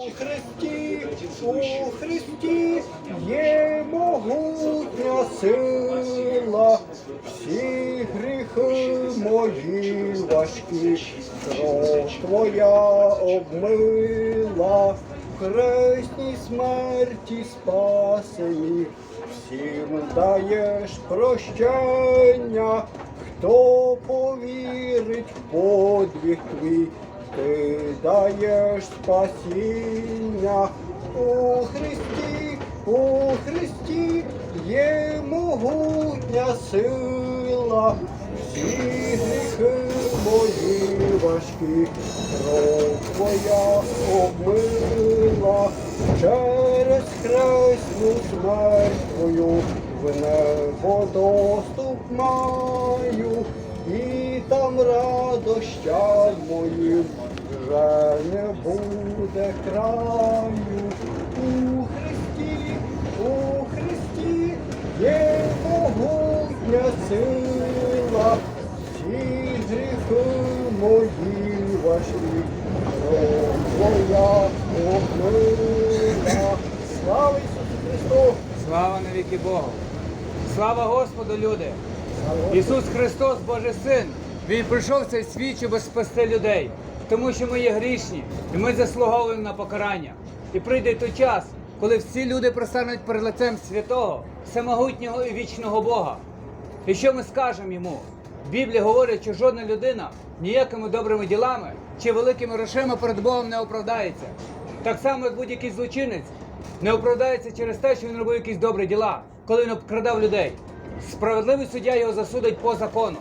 У Христі, у Христі є могутня сила, всі гріхи мої важкі, кров твоя обмила, в хресній смерті спасені, всім даєш прощення, хто повірить в подвиг твій. Ти даєш спасіння. У Христі, у Христі є могутня сила, всі гріхи мої важкі, кров твоя обмила, через хресну смерть твою в небо доступ маю. І там радощам моїм вже не буде краю. У Христі, у Христі є могутня сила, всі гріхи мої ваші, твоя обмила. Слава Ісусу Христу! Слава навіки Богу! Слава Господу, люди! Ісус Христос, Божий Син, Він прийшов в цей світ, щоб спасти людей, тому що ми є грішні, і ми заслуговуємо на покарання. І прийде той час, коли всі люди пристануть перед лицем святого, всемогутнього і вічного Бога. І що ми скажемо йому? Біблія говорить, що жодна людина ніякими добрими ділами чи великими грошима перед Богом не оправдається. Так само, як будь-який злочинець не оправдається через те, що він робив якісь добрі діла, коли він обкрадав людей. Справедливий суддя його засудить по закону.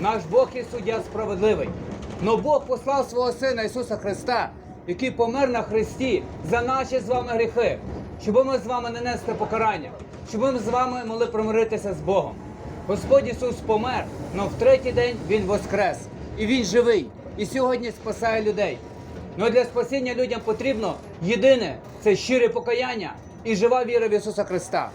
Наш Бог є суддя справедливий. Но Бог послав свого Сина Ісуса Христа, який помер на Христі за наші з вами гріхи, щоб ми з вами не несли покарання, щоб ми з вами могли примиритися з Богом. Господь Ісус помер, але в третій день Він воскрес. І Він живий. І сьогодні спасає людей. Ну для спасіння людям потрібно єдине це щире покаяння і жива віра в Ісуса Христа.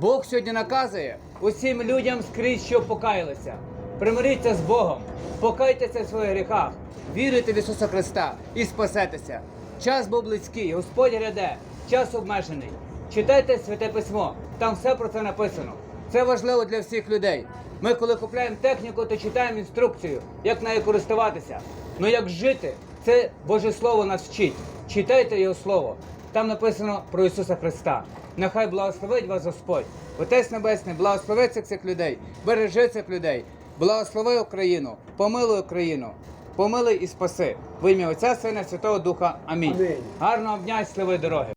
Бог сьогодні наказує усім людям скрізь, що покаялися. Примиріться з Богом, покайтеся в своїх гріхах, вірите в Ісуса Христа і спасетеся. Час був близький, Господь гряде, час обмежений. Читайте святе письмо, там все про це написано. Це важливо для всіх людей. Ми, коли купляємо техніку, то читаємо інструкцію, як нею користуватися. Ну як жити, це Боже Слово нас вчить. Читайте Його Слово. Там написано про Ісуса Христа. Нехай благословить вас Господь. Отець Небесний, благослови цих цих людей, бережи цих людей, благослови Україну, помилуй Україну, помилуй і спаси. В ім'я Отця Сина Святого Духа. Амінь. Амінь. Гарного дня і сливої дороги.